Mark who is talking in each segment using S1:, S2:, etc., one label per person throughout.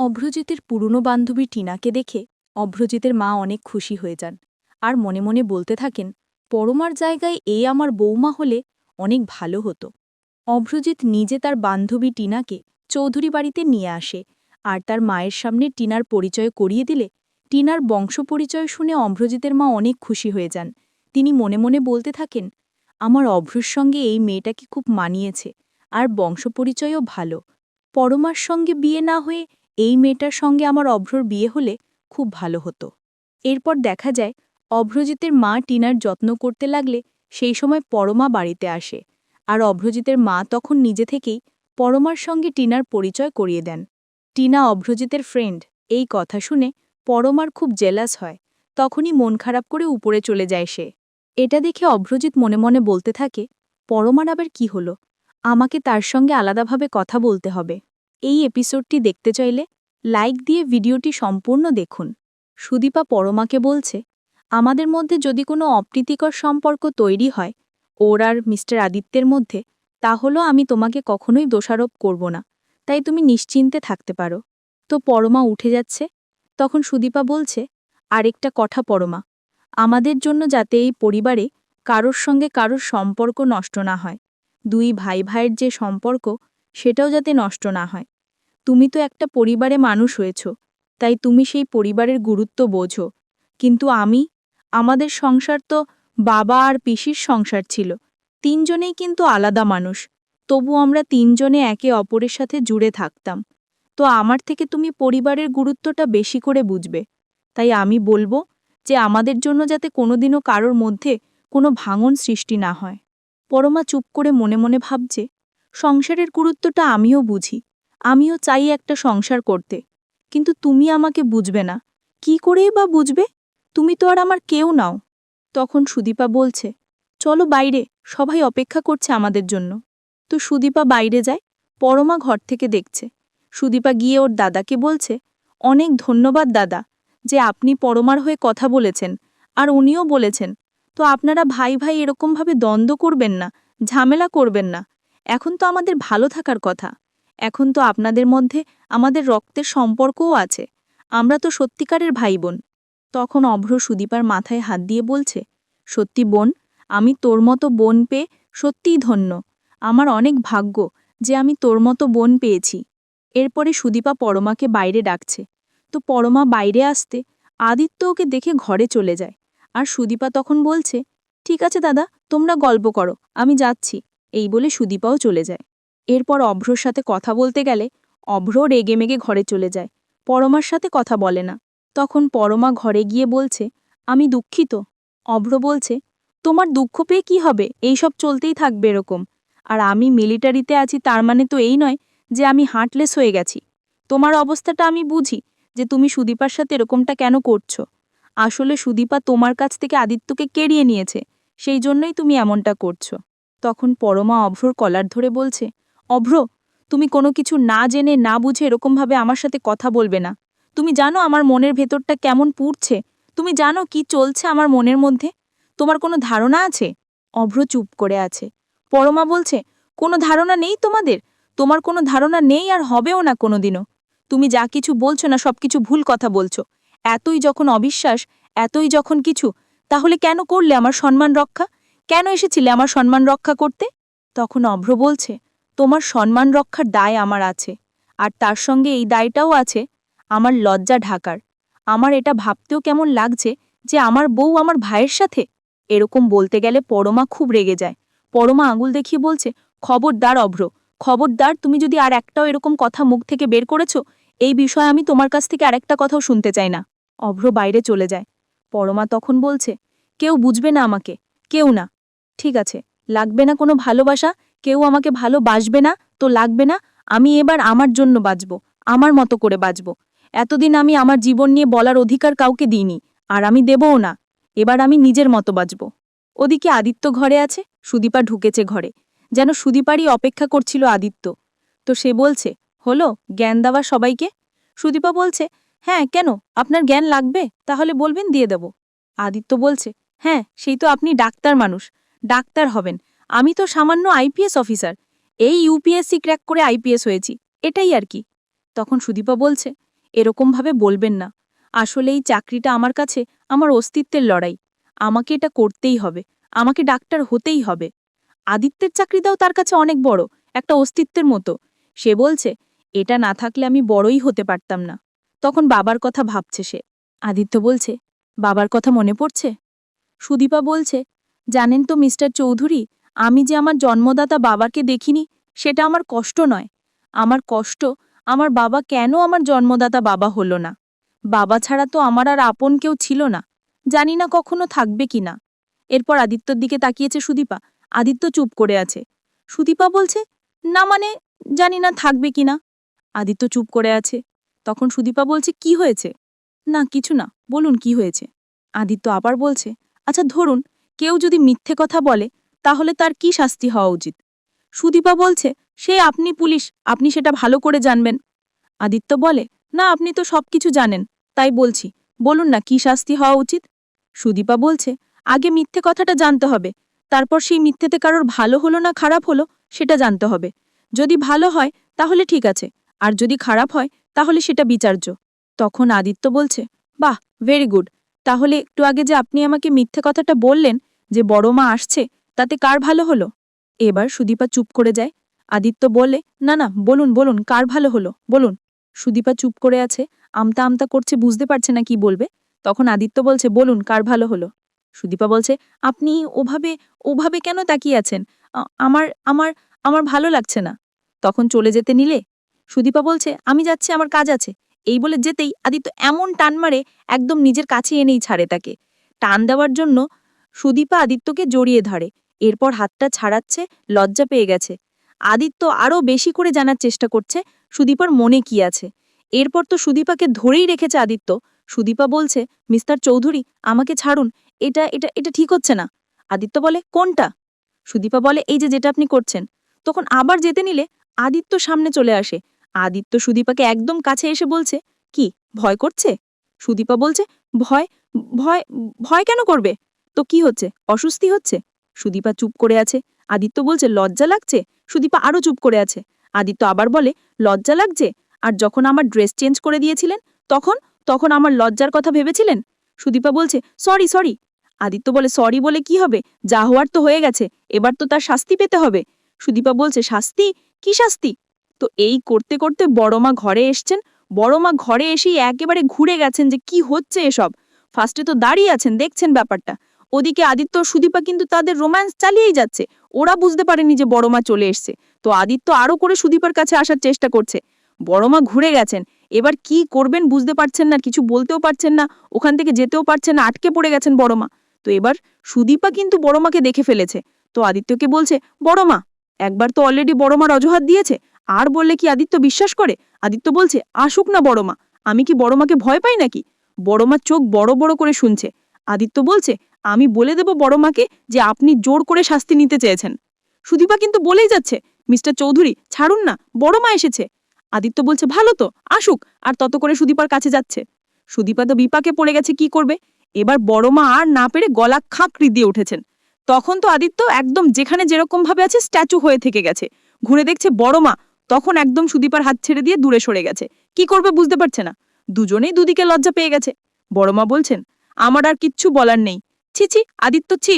S1: অভ্রজিতের পুরনো বান্ধবী টিনাকে দেখে অভ্রজিতের মা অনেক খুশি হয়ে যান আর মনে মনে বলতে থাকেন, পরমার জায়গায় এ আমার বৌমা হলে অনেক ভালো হতো। অভ্রজিৎ নিজে তার বান্ধবী টিনাকে চৌধুরী বাড়িতে নিয়ে আসে আর তার মায়ের সামনে টিনার পরিচয় করিয়ে দিলে টিনার বংশ পরিচয় শুনে অভ্রজিতের মা অনেক খুশি হয়ে যান। তিনি মনে মনে বলতে থাকেন, আমার অভ্রর সঙ্গে এই মেয়েটাকে খুব মানিয়েছে আর বংশ পরিচয়ও ভালো। পরমার সঙ্গে বিয়ে না হয়ে এই মেয়েটার সঙ্গে আমার অভ্রর বিয়ে হলে খুব ভালো হতো। এরপর দেখা যায়, অভ্রজিতের মা টিনার যত্ন করতে লাগলে সেই সময় পরমা বাড়িতে আসে আর অভ্রজিতের মা তখন নিজে থেকেই পরমার সঙ্গে টিনার পরিচয় করিয়ে দেন। টিনা অভ্রজিতের ফ্রেন্ড এই কথা শুনে পরমার খুব জেলাস হয়, তখনই মন খারাপ করে উপরে চলে যায় সে। এটা দেখে অভ্রজিৎ মনে মনে বলতে থাকে, পরমার আবার কি হলো? আমাকে তার সঙ্গে আলাদাভাবে কথা বলতে হবে। এই এপিসোডটি দেখতে চাইলে লাইক দিয়ে ভিডিওটি সম্পূর্ণ দেখুন। সুদীপা পরমাকে বলছে, আমাদের মধ্যে যদি কোনো অপ্রীতিকর সম্পর্ক তৈরি হয়, ওর আর মিস্টার আদিত্যের মধ্যে, তাহলেও আমি তোমাকে কখনোই দোষারোপ করব না। তাই তুমি নিশ্চিন্তে থাকতে পারো। তো পরমা উঠে যাচ্ছে। তখন সুদীপা বলছে, আরেকটা কথা পরমা, আমাদের জন্য যাতে এই পরিবারে কারোর সঙ্গে কারোর সম্পর্ক নষ্ট না হয়, দুই ভাই ভাইয়ের যে সম্পর্ক, সেটাও যাতে নষ্ট না হয়। তুমি তো একটা পরিবারে মানুষ হয়েছ, তাই তুমি সেই পরিবারের গুরুত্ব বোঝো। কিন্তু আমি, আমাদের সংসার তো বাবা আর পিসির সংসার ছিল, তিনজনেই কিন্তু আলাদা মানুষ, তবু আমরা তিনজনে একে অপরের সাথে জুড়ে থাকতাম। তো আমার থেকে তুমি পরিবারের গুরুত্বটা বেশি করে বুঝবে। তাই আমি বলব যে আমাদের জন্য যাতে কোনোদিনও কারোর মধ্যে কোনো ভাঙন সৃষ্টি না হয়। পরমা চুপ করে মনে মনে ভাবছে, সংসারের গুরুত্বটা আমিও বুঝি আমিও চাই একটা সংসার করতে। কিন্তু তুমি আমাকে বুঝবে না। কি করেই বা বুঝবে? তুমি তো আর আমার কেউ নাও। তখন সুদীপা বলছে, চলো বাইরে, সবাই অপেক্ষা করছে আমাদের জন্য। তো সুদীপা বাইরে যায়, পরমা ঘর থেকে দেখছে। সুদীপা গিয়ে ওর দাদাকে বলছে, অনেক ধন্যবাদ দাদা, যে আপনি পরমার হয়ে কথা বলেছেন, আর উনিও বলেছেন। তো আপনারা ভাই ভাই এরকমভাবে দ্বন্দ্ব করবেন না, ঝামেলা করবেন না। এখন তো আমাদের ভালো থাকার কথা। এখন তো আপনাদের মধ্যে আমাদের রক্তের সম্পর্কও আছে। আমরা তো সত্যিকারের ভাই বোন তখন অভ্র সুদীপার মাথায় হাত দিয়ে বলছে, সত্যি বোন, আমি তোর মতো বোন পেয়ে সত্যিই ধন্য। আমার অনেক ভাগ্য যে আমি তোর মতো বোন পেয়েছি। এরপরে সুদীপা পরমাকে বাইরে ডাকছে। তো পরমা বাইরে আসতে আদিত্য ওকে দেখে ঘরে চলে যায়। আর সুদীপা তখন বলছে, ঠিক আছে দাদা, তোমরা গল্প করো, আমি যাচ্ছি। এই বলে সুদীপাও চলে যায়। এরপর অভ্রর সাথে কথা বলতে গেলে অভ্র রেগে মেগে ঘরে চলে যায়। পরমার সাথে কথা বলে না। তখন পরমা ঘরে গিয়ে বলছে, আমি দুঃখিত। অভ্র বলছে, তোমার দুঃখ পেয়ে কি হবে? এইসব চলতেই থাকবে এরকম। আর আমি মিলিটারিতে আছি তার মানে তো এই নয় যে আমি হার্টলেস হয়ে গেছি। তোমার অবস্থাটা আমি বুঝি যে তুমি সুদীপার সাথে এরকমটা কেন করছ। আসলে সুদীপা তোমার কাছ থেকে আদিত্যকে কেড়িয়ে নিয়েছে। সেই জন্যই তুমি এমনটা করছ। তখন পরমা অভ্রর কলার ধরে বলছে অভ্র, তুমি কোনো কিছু না জেনে, না বুঝে এরকমভাবে আমার সাথে কথা বলবে না। তুমি জানো আমার মনের ভেতরটা কেমন পুড়ছে। তুমি জানো কি চলছে আমার মনের মধ্যে। তোমার কোনো ধারণা আছে? অভ্র চুপ করে আছে। পরমা বলছে, কোনো ধারণা নেই তোমাদের? তোমার কোনো ধারণা নেই আর হবেও না কোনোদিনও। তুমি যা কিছু বলছো না সব কিছু ভুল কথা বলছো। এতই যখন অবিশ্বাস, এতই যখন কিছু, তাহলে কেন করলে আমার সম্মান রক্ষা? কেন এসেছিলে আমার সম্মান রক্ষা করতে? তখন অভ্র বলছে তোমার সম্মান রক্ষার দায় আমার আছে, আর তার সঙ্গে এই দায়টাও আছে, আমার লজ্জা ঢাকার। আমার এটা ভাবতেও কেমন লাগছে যে আমার বউ আমার ভাইয়ের সাথে? এরকম বলতে গেলে পরমা খুব রেগে যায়। পরমা আঙুল দেখিয়ে বলছে, খবরদার অভ্র, খবরদার, তুমি যদি আর একটাও এরকম কথা মুখ থেকে বের করেছ, এই বিষয়ে আমি তোমার কাছ থেকে আরেকটা কথাও শুনতে চাই না। অভ্র বাইরে চলে যায়। পরমা তখন বলছে, কেউ বুঝবে না আমাকে, কেউ না। ঠিক আছে, লাগবে না কোনো ভালোবাসা কেউ আমাকে ভালোবাসবে না, তো লাগবে না, আমি এবার আমার জন্য বাঁচব আমার মতো করে বাঁচব এতদিন আমি আমার জীবন নিয়ে বলার অধিকার কাউকে দিইনি, আর আমি দেবও না, এবার আমি নিজের মতো বাঁচব ওদিকে আদিত্য ঘরে আছে, সুদীপা ঢুকেছে ঘরে। যেন সুদীপারই অপেক্ষা করছিল আদিত্য। তো সে বলছে, হলো, জ্ঞান দেওয়া সবাইকে? সুদীপা বলছে হ্যাঁ কেন? আপনার জ্ঞান লাগবে? তাহলে বলবেন, দিয়ে দেব। আদিত্য বলছে হ্যাঁ সেই তো আপনি ডাক্তার মানুষ, ডাক্তার হবেন। আমি তো সামান্য আইপিএস অফিসার। এই ইউপিএসসি ক্র্যাক করে আইপিএস হয়েছি। এটাই আর কি। তখন সুদীপা বলছে, এরকমভাবে বলবেন না। আসলে এই চাকরিটা আমার কাছে আমার অস্তিত্বের লড়াই। আমাকে এটা করতেই হবে। আমাকে ডাক্তার হতেই হবে। আদিত্যের চাকরিটাও তার কাছে অনেক বড়, একটা অস্তিত্বের মতো। সে বলছে, এটা না থাকলে আমি বড়ই হতে পারতাম না। তখন বাবার কথা ভাবছে সে। আদিত্য বলছে, বাবার কথা মনে পড়ছে? সুদীপা বলছে, জানেন তো মিস্টার চৌধুরী আমি যে আমার জন্মদাতা বাবাকে দেখিনি, সেটা আমার কষ্ট নয়। আমার কষ্ট, আমার বাবা কেন আমার জন্মদাতা বাবা হলো না? বাবা ছাড়া তো আমার আর আপন কেউ ছিল না। জানি না কখনো থাকবে কি না। এরপর আদিত্যর দিকে তাকিয়েছে সুদীপা। আদিত্য চুপ করে আছে। সুদীপা বলছে, না মানে জানি না থাকবে কি না? আদিত্য চুপ করে আছে। তখন সুদীপা বলছে, কি হয়েছে? না, কিছু না। বলুন কি হয়েছে? আদিত্য আবার বলছে আচ্ছা ধরুন, কেউ যদি মিথ্যে কথা বলে তাহলে তার কি শাস্তি হওয়া উচিত? সুদীপা বলছে, সে আপনি পুলিশ, আপনি সেটা ভালো করে জানবেন। আদিত্য বলে, না, আপনি তো সবকিছু জানেন, তাই বলছি, বলুন না কি শাস্তি হওয়া উচিত? সুদীপা বলছে, আগে মিথ্যে কথাটা জানতে হবে, তারপর সেই মিথ্যেতে কারোর ভালো হলো না খারাপ হলো, সেটা জানতে হবে। যদি ভালো হয়, তাহলে ঠিক আছে, আর যদি খারাপ হয়, তাহলে সেটা বিচার্য। তখন আদিত্য বলছে, বাহ ভেরি গুড তাহলে একটু আগে যে আপনি আমাকে মিথ্যে কথাটা বললেন, যে বড় মা আসছে তাতে কার ভালো হলো? এবার সুদীপা চুপ করে যায়। আদিত্য বলে, না না, বলুন বলুন, কার ভালো হলো? বলুন। সুদীপা চুপ করে আছে। আমতা আমতা করছে, বুঝতে পারছে না কি বলবে। তখন আদিত্য বলছে, বলুন, কার ভালো হলো? সুদীপা বলছে, আপনি ওভাবে ওভাবে কেন তাকিয়ে আছেন? আমার আমার আমার ভালো লাগছে না। তখন চলে যেতে নিলে। সুদীপা বলছে, আমি যাচ্ছি, আমার কাজ আছে। এই বলে যেতেই আদিত্য এমন টান মারে, একদম নিজের কাছে এনেই ছাড়ে তাকে। টান দেওয়ার জন্য সুদীপা আদিত্যকে জড়িয়ে ধরে। এরপর হাতটা ছাড়াচ্ছে, লজ্জা পেয়ে গেছে। আদিত্য আরও বেশি করে জানার চেষ্টা করছে, সুদীপার মনে কি আছে? এরপর তো সুদীপাকে ধরেই রেখেছে আদিত্য। সুদীপা বলছে, মিস্টার চৌধুরী, আমাকে ছাড়ুন। এটা এটা এটা ঠিক হচ্ছে না। আদিত্য বলে, কোনটা? সুদীপা বলে, এই যে যেটা আপনি করছেন। তখন আবার যেতে নিলে আদিত্য সামনে চলে আসে। আদিত্য সুদীপাকে একদম কাছে এসে বলছে, কি, ভয় করছে? সুদীপা বলছে, ভয় ভয় ভয় কেন করবে? তো কি হচ্ছে? অস্বস্তি হচ্ছে? সুদীপা চুপ করে আছে। আদিত্য বলছে, লজ্জা লাগছে? সুদীপা আরও চুপ করে আছে। আদিত্য আবার বলে, লজ্জা লাগছে? আর যখন আমার ড্রেস চেঞ্জ করে দিয়েছিলেন, তখন? তখন আমার লজ্জার কথা ভেবেছিলেন? সুদীপা বলছে, সরি সরি। আদিত্য বলে, সরি বলে কি হবে? যা হওয়ার তো হয়ে গেছে, এবার তো তার শাস্তি পেতে হবে। সুদীপা বলছে, শাস্তি? কি শাস্তি? তো এই করতে করতে বড়মা ঘরে এসছেন। বড়মা ঘরে এসেই একেবারে ঘুরে গেছেন যে কি হচ্ছে এসব। ফার্স্টে তো দাঁড়িয়ে আছেন, দেখছেন ব্যাপারটা। ওদিকে আদিত্য সুদীপা কিন্তু তাদের রোম্যান্স চালিয়েই যাচ্ছে। ওরা বুঝতে পারেনি যে বড়মা চলে এসছে। তো আদিত্য আরও করে সুদীপার কাছে আসার চেষ্টা করছে। বড়মা ঘুরে গেছেন। এবার কি করবেন বুঝতে পারছেন না, কিছু বলতেও পারছেন না, ওখান থেকে যেতেও পারছেন না, আটকে পড়ে গেছেন বড়মা। তো এবার সুদীপা কিন্তু বড়মাকে দেখে ফেলেছে। তো আদিত্যকে বলছে, বড়মা, একবার তো অলরেডি বড়মার অজুহাত দিয়েছে। আর বললে কি আদিত্য বিশ্বাস করে? আদিত্য বলছে, আসুক না বড়মা। আমি কি বড়মাকে ভয় পাই নাকি? বড়মার চোখ বড় বড় করে শুনছে। আদিত্য বলছে, আমি বলে দেব বড়মাকে যে আপনি জোর করে শাস্তি নিতে চেয়েছেন। সুদীপা কিন্তু বলেই যাচ্ছে, মিস্টার চৌধুরী, ছাড়ুন না বড়মা এসেছে। আদিত্য বলছে, ভালো তো, আসুক। আর তত করে সুদীপার কাছে যাচ্ছে। সুদীপা তো বিপাকে পড়ে গেছে, কি করবে? এবার বড়মা আর না পেরে গলা খাঁকড়ি দিয়ে উঠেছেন। তখন তো আদিত্য একদম যেখানে যেরকম ভাবে আছে স্ট্যাচু হয়ে থেকে গেছে। ঘুরে দেখছে বড়মা তখন একদম সুদীপার হাত ছেড়ে দিয়ে দূরে সরে গেছে। কি করবে বুঝতে পারছে না। দুজনেই দুদিকে লজ্জা পেয়ে গেছে। বড়মা বলছেন আমার আর কিচ্ছু বলার নেই। ছি ছি, আদিত্য ছি।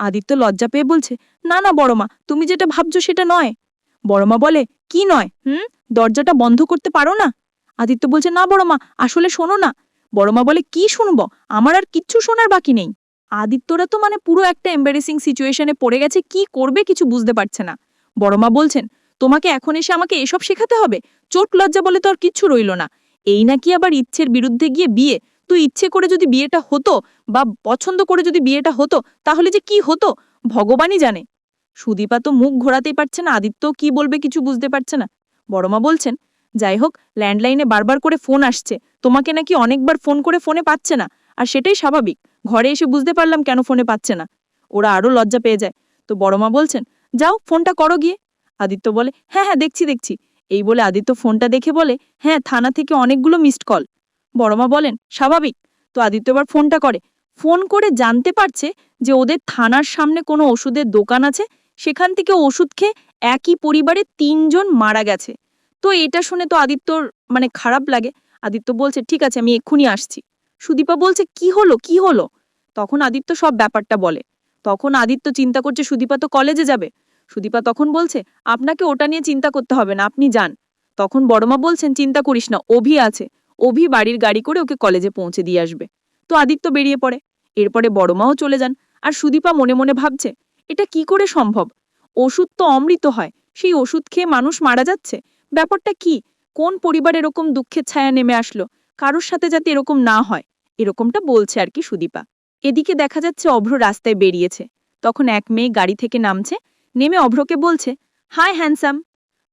S1: আদিত্য লজ্জা পেয়ে বলছে, না না, বড়মা, তুমি যেটা ভাবছ সেটা নয়। বড়মা বলে, কি নয়? হুম? দরজাটা বন্ধ করতে পারো না? আদিত্য বলছে, না, বড়মা, আসলে শোনো না। বড়মা বলে, কি শুনব? আমার আর কিচ্ছু শোনার বাকি নেই। আদিত্যরা তো মানে পুরো একটা এম্বারেসিং সিচুয়েশনে পড়ে গেছে, কি করবে কিছু বুঝতে পারছে না। বড়মা বলছেন, তোমাকে এখন এসে আমাকে এসব শেখাতে হবে? চোট লজ্জা বলে তো আর কিচ্ছু রইল না। এই নাকি আবার ইচ্ছের বিরুদ্ধে গিয়ে বিয়ে? তুই ইচ্ছে করে যদি বিয়েটা হতো বা পছন্দ করে যদি বিয়েটা হতো, তাহলে যে কি হতো? ভগবানই জানে। সুদীপা তো মুখ ঘোরাতেই পারছে না, আদিত্য কি বলবে কিছু বুঝতে পারছে না। বড়মা বলছেন, যাই হোক, ল্যান্ডলাইনে বারবার করে ফোন আসছে। তোমাকে নাকি অনেকবার ফোন করে ফোনে পাচ্ছে না। আর সেটাই স্বাভাবিক। ঘরে এসে বুঝতে পারলাম কেন ফোনে পাচ্ছে না। ওরা আরও লজ্জা পেয়ে যায়। তো বড়মা বলছেন, যাও, ফোনটা করো গিয়ে। আদিত্য বলে হ্যাঁ হ্যাঁ দেখছি দেখছি। এই বলে আদিত্য ফোনটা দেখে বলে হ্যাঁ থানা থেকে অনেকগুলো মিসড কল বড়মা বলেন, স্বাভাবিক। তো আদিত্য এবার ফোনটা করে। ফোন করে জানতে পারছে যে ওদের থানার সামনে কোনো ওষুধের দোকান আছে। সেখান থেকে ওষুধ খেয়ে একই পরিবারে তিনজন মারা গেছে। তো এটা শুনে তো আদিত্যর মানে খারাপ লাগে।
S2: আদিত্য বলছে, ঠিক আছে, আমি এক্ষুনি আসছি। সুদীপা বলছে, কি হলো কি হলো? তখন আদিত্য সব ব্যাপারটা বলে। তখন আদিত্য চিন্তা করছে, সুদীপা তো কলেজে যাবে। সুদীপা তখন বলছে, আপনাকে ওটা নিয়ে চিন্তা করতে হবে না, আপনি যান। তখন বড়মা বলছেন, চিন্তা করিস না, অভি আছে। অভি বাড়ির গাড়ি করে ওকে কলেজে পৌঁছে দিয়ে আসবে। তো আদিত্য বেরিয়ে পড়ে। এরপরে বড়মাও চলে যান। আর সুদীপা মনে মনে ভাবছে, এটা কি করে সম্ভব? ওষুধ তো অমৃত হয়, সেই ওষুধ খেয়ে মানুষ মারা যাচ্ছে? ব্যাপারটা কি? কোন পরিবার এরকম দুঃখের ছায়া নেমে আসলো? কারোর সাথে যাতে এরকম না হয়? এরকমটা বলছে আর কি সুদীপা। এদিকে দেখা যাচ্ছে অভ্র রাস্তায় বেরিয়েছে। তখন এক মেয়ে গাড়ি থেকে নামছে, নেমে অভ্রকে বলছে, হাই হ্যান্ডসাম।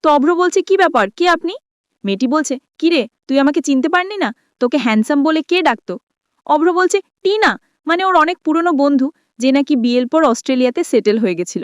S2: তো অভ্র বলছে, কি ব্যাপার? কে আপনি? মেয়েটি বলছে, কিরে, তুই আমাকে চিনতে পারলি না? তোকে হ্যান্ডসাম বলে কে ডাকতো? অভ্র বলছে, টিনা মানে ওর অনেক পুরনো বন্ধু, যে নাকি বিয়ের পর অস্ট্রেলিয়াতে সেটেল হয়ে গেছিল।